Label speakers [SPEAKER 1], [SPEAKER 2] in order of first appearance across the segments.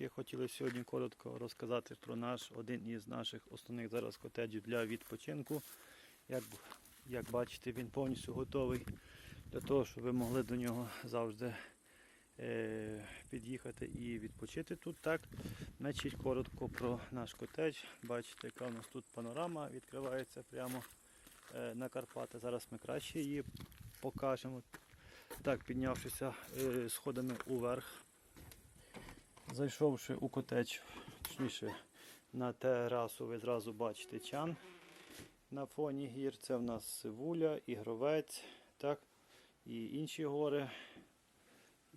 [SPEAKER 1] Швейцарське. Хотіли сьогодні коротко розказати про наш один із наших основних зараз котеджів для відпочинку. Як, як бачите, він повністю готовий для того, щоб ви могли до нього завжди е, під'їхати і відпочити тут. Так, значить, коротко про наш котедж. Бачите, яка у нас тут панорама відкривається прямо е, на Карпати. Зараз ми краще її покажемо. Так, піднявшися е, сходами уверх, зайшовши у котедж, точніше на терасу, ви зразу бачите чан. На фоні гір це в нас Сивуля, Ігровець, так, і інші гори.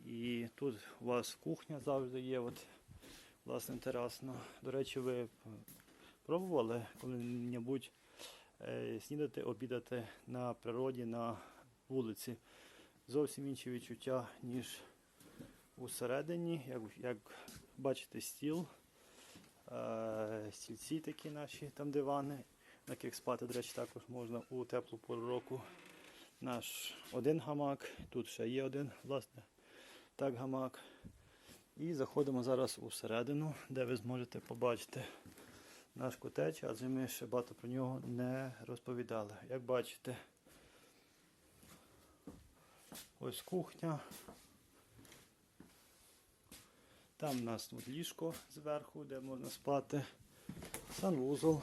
[SPEAKER 1] І тут у вас кухня завжди є, от, власне, терасно. До речі, ви пробували коли-небудь е, снідати, обідати на природі, на вулиці. Зовсім інші відчуття, ніж усередині. Як, як бачите, стіл, е, стільці такі наші, там дивани, на яких спати, до речі, також можна у теплу пору року. Наш один гамак, тут ще є один, власне, так гамак. І заходимо зараз усередину, де ви зможете побачити наш котеч, адже ми ще багато про нього не розповідали. Як бачите, ось кухня. Там у нас тут ліжко зверху, де можна спати. Санвузол.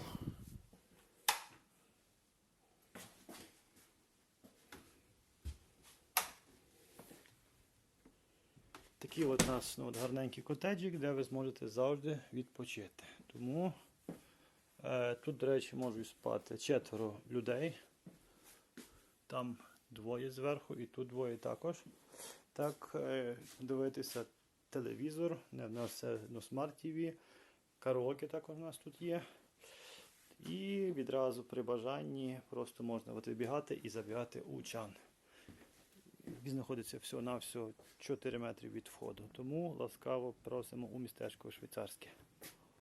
[SPEAKER 1] Такий от у нас ну, от гарненький котеджик, де ви зможете завжди відпочити. Тому е, тут, до речі, можуть спати четверо людей. Там двоє зверху і тут двоє також. Так, е, дивитися телевізор, не в нас це ну, смарт TV, караоке також у нас тут є. І відразу при бажанні просто можна от вибігати і забігати у чан. Він знаходиться всього-навсього 4 метри від входу. Тому ласкаво просимо у містечко швейцарське.